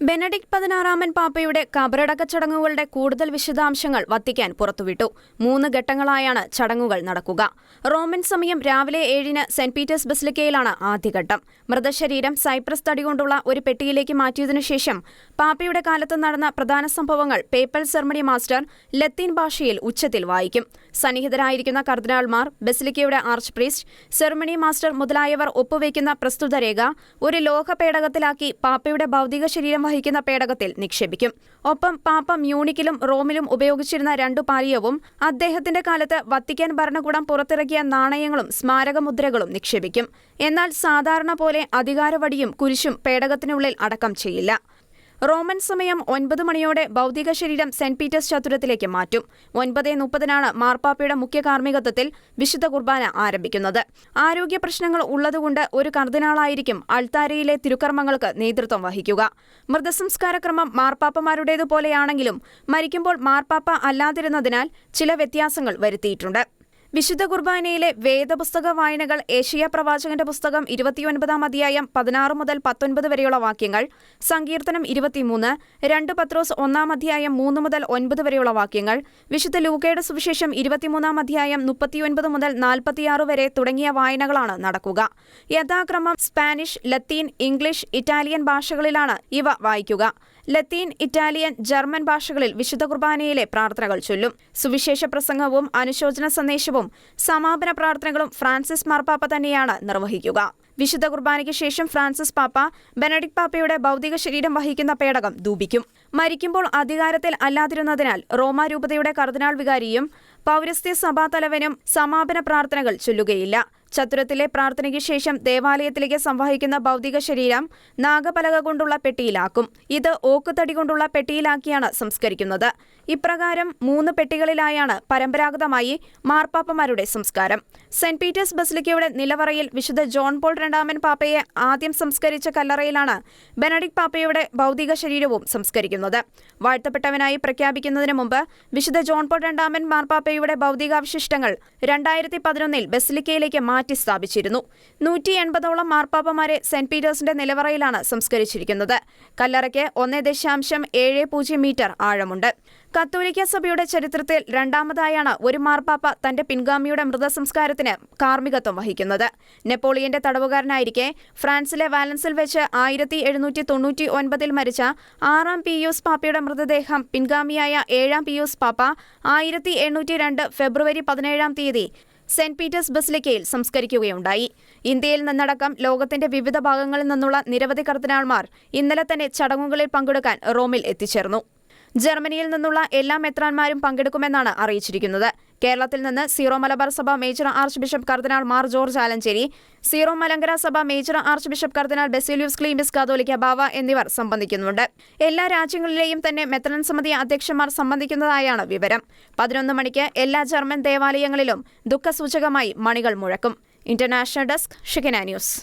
Benedict പതിനാറാമൻ പാപ്പയുടെ കബറടക്ക ചടങ്ങുകളുടെ കൂടുതൽ വിശദാംശങ്ങൾ വത്തിക്കാൻ പുറത്തുവിട്ടു. മൂന്ന് ഘട്ടങ്ങളായാണ് ചടങ്ങുകൾ നടക്കുക. റോമൻ സമയം രാവിലെ ഏഴിന് സെന്റ് പീറ്റേഴ്സ് ബസിലിക്കയിലാണ് ആദ്യഘട്ടം. മൃതശരീരം സൈപ്രസ് തടി കൊണ്ടുള്ള ഒരു പെട്ടിയിലേക്ക് മാറ്റിയതിനു ശേഷം പാപ്പയുടെ കാലത്ത് നടന്ന പ്രധാന സംഭവങ്ങൾ പേപ്പൽ സെർമണി മാസ്റ്റർ ലത്തീൻ ഭാഷയിൽ ഉച്ചത്തിൽ വായിക്കും. സന്നിഹിതരായിരിക്കുന്ന കർദിനാൾമാർ ബസിലിക്കയുടെ ആർച്ച് പ്രീസ്റ്റ് സെർമണി മാസ്റ്റർ മുതലായവർ ഒപ്പുവയ്ക്കുന്ന പ്രസ്തുത രേഖ ഒരു ലോഹ പേടകത്തിലാക്കി പാപ്പയുടെ ഭൗതിക ശരീരം വഹിക്കുന്ന പേടകത്തിൽ നിക്ഷേപിക്കും. ഒപ്പം പാപ്പ മ്യൂണിക്കിലും റോമിലും ഉപയോഗിച്ചിരുന്ന രണ്ടു പാലിയവും അദ്ദേഹത്തിന്റെ കാലത്ത് വത്തിക്കാൻ ഭരണകൂടം പുറത്തിറക്കിയ നാണയങ്ങളും സ്മാരകമുദ്രകളും നിക്ഷേപിക്കും. എന്നാൽ സാധാരണ പോലെ അധികാരവടിയും കുരിശും പേടകത്തിനുള്ളിൽ അടക്കം ചെയ്യില്ല. റോമൻ സമയം ഒൻപത് മണിയോടെ ഭൗതിക ശരീരം സെന്റ് പീറ്റേഴ്സ് ചതുരത്തിലേക്ക് മാറ്റും. ഒൻപത് മുപ്പതിനാണ് മാർപ്പാപ്പയുടെ മുഖ്യ കാർമ്മികത്വത്തിൽ വിശുദ്ധ കുർബാന ആരംഭിക്കുന്നത്. ആരോഗ്യ പ്രശ്നങ്ങൾ ഉള്ളതുകൊണ്ട് ഒരു കർദിനാളായിരിക്കും അൾത്താരയിലെ തിരുക്കർമ്മങ്ങൾക്ക് നേതൃത്വം വഹിക്കുക. മൃതസംസ്കാരക്രമം മാർപ്പാപ്പമാരുടേതുപോലെയാണെങ്കിലും മരിക്കുമ്പോൾ മാർപ്പാപ്പ അല്ലാതിരുന്നതിനാൽ ചില വ്യത്യാസങ്ങൾ വരുത്തിയിട്ടുണ്ട്. വിശുദ്ധ കുർബാനയിലെ വേദപുസ്തക വായനകൾ ഏഷ്യ പ്രവാചകന്റെ പുസ്തകം ഇരുപത്തിയൊൻപതാം അധ്യായം പതിനാറ് മുതൽ പത്തൊൻപത് വരെയുള്ള വാക്യങ്ങൾ സങ്കീർത്തനം ഇരുപത്തിമൂന്ന് രണ്ട് പത്രോസ് ഒന്നാം അധ്യായം മൂന്ന് മുതൽ ഒൻപത് വരെയുള്ള വാക്യങ്ങൾ വിശുദ്ധ ലൂക്കയുടെ സുവിശേഷം ഇരുപത്തിമൂന്നാം അധ്യായം മുപ്പത്തിയൊൻപത് മുതൽ നാൽപ്പത്തിയാറ് വരെ തുടങ്ങിയ വായനകളാണ് നടക്കുക. യഥാക്രമം സ്പാനിഷ് ലത്തീൻ ഇംഗ്ലീഷ് ഇറ്റാലിയൻ ഭാഷകളിലാണ് ഇവ വായിക്കുക. ലത്തീൻ ഇറ്റാലിയൻ ജർമ്മൻ ഭാഷകളിൽ വിശുദ്ധ കുർബാനയിലെ പ്രാർത്ഥനകൾ ചൊല്ലും. സുവിശേഷ പ്രസംഗവും അനുശോചന സന്ദേശവും സമാപന പ്രാർത്ഥനകളും ഫ്രാൻസിസ് മാർപ്പാപ്പ തന്നെയാണ് നിർവഹിക്കുക. വിശുദ്ധ കുർബാനയ്ക്ക് ശേഷം ഫ്രാൻസിസ് പാപ്പ ബെനഡിക് പാപ്പയുടെ ഭൗതിക ശരീരം വഹിക്കുന്ന പേടകം ദൂപിക്കും മരിക്കുമ്പോൾ അധികാരത്തിൽ അല്ലാതിരുന്നതിനാൽ റോമാരൂപതയുടെ കർദിനാൾ വികാരിയും പൗരസ്ത്യ സഭാതലവനും സമാപന പ്രാർത്ഥനകൾ ചൊല്ലുകയില്ല. ചത്തുരത്തിലെ പ്രാർത്ഥനയ്ക്ക് ശേഷം ദേവാലയത്തിലേക്ക് സംവഹിക്കുന്ന ഭൗതിക ശരീരം നാഗപലക കൊണ്ടുള്ള പെട്ടിയിലാക്കും. ഇത് ഓക്കുതടി കൊണ്ടുള്ള പെട്ടിയിലാക്കിയാണ് സംസ്കരിക്കുന്നത്. ഇപ്രകാരം മൂന്ന് പെട്ടികളിലായാണ് പരമ്പരാഗതമായി മാർപ്പാപ്പമാരുടെ സംസ്കാരം. സെന്റ് പീറ്റേഴ്സ് ബസിലിക്കയുടെ നിലവറയിൽ വിശുദ്ധ ജോൺ പോൾ രണ്ടാമൻ പാപ്പയെ ആദ്യം സംസ്കരിച്ച കല്ലറയിലാണ് ബെനഡിക് പാപ്പയുടെ ഭൗതിക ശരീരവും സംസ്കരിക്കുന്നത്. വാഴ്ത്തപ്പെട്ടവനായി പ്രഖ്യാപിക്കുന്നതിന് മുമ്പ് വിശുദ്ധ ജോൺ പോൾ രണ്ടാമൻ മാർപ്പാപ്പയുടെ ഭൗതികാവശിഷ്ടങ്ങൾ രണ്ടായിരത്തി പതിനൊന്നിൽ ബസിലിക്കയിലേക്ക് മാറ്റി സ്ഥാപിച്ചിരുന്നു. നൂറ്റി എൺപതോളം മാർപ്പാപ്പമാരെ സെന്റ് പീറ്റേഴ്സിന്റെ നിലവറയിലാണ് സംസ്കരിച്ചിരിക്കുന്നത്. കല്ലറയ്ക്ക് ഒന്നേ ദശാംശം ഏഴ് പൂജ്യം മീറ്റർ ആഴമുണ്ട്. കത്തോലിക്ക സഭയുടെ ചരിത്രത്തിൽ രണ്ടാമതായാണ് ഒരു മാർപ്പാപ്പ തന്റെ പിൻഗാമിയുടെ മൃതസംസ്കാരത്തിന് കാർമ്മികത്വം വഹിക്കുന്നത്. നെപ്പോളിയന്റെ തടവുകാരനായിരിക്കെ ഫ്രാൻസിലെ വാലൻസിൽ വെച്ച് ആയിരത്തി എഴുന്നൂറ്റി തൊണ്ണൂറ്റി ഒൻപതിൽ മരിച്ച ആറാം പിയൂസ് പാപ്പയുടെ മൃതദേഹം പിൻഗാമിയായ ഏഴാം പിയൂസ് പാപ്പ ആയിരത്തി എണ്ണൂറ്റി രണ്ട് ഫെബ്രുവരി പതിനേഴാം തീയതി സെന്റ് പീറ്റേഴ്സ് ബസിലിക്കയിൽ സംസ്കരിക്കുകയുണ്ടായി. ഇന്ത്യയിൽ നിന്നടക്കം ലോകത്തിന്റെ വിവിധ ഭാഗങ്ങളിൽ നിന്നുള്ള നിരവധി കർദിനാൾമാർ ഇന്നലെ തന്നെ ചടങ്ങുകളിൽ പങ്കെടുക്കാൻ റോമിൽ എത്തിച്ചേർന്നു. ജർമ്മനിയിൽ നിന്നുള്ള എല്ലാ മെത്രാന്മാരും പങ്കെടുക്കുമെന്നാണ് അറിയിച്ചിരിക്കുന്നത്. കേരളത്തിൽ നിന്ന് സീറോ മലബാർ സഭ major archbishop cardinal Mar George Alencherry Syro Malankara സഭ major archbishop cardinal Baselios Cleemis Catholicos Bava എന്നിവർ സംബന്ധിക്കുന്നുണ്ട്. എല്ലാ രാജ്യങ്ങളിലെയും തന്നെ മെത്രൻ സമിതി അധ്യക്ഷന്മാർ സംബന്ധിക്കുന്നതായാണ് വിവരം. പതിനൊന്ന് മണിക്ക് എല്ലാ ജർമ്മൻ ദേവാലയങ്ങളിലും ദുഃഖസൂചകമായി മണികൾ മുഴക്കും. International desk Shikhana news.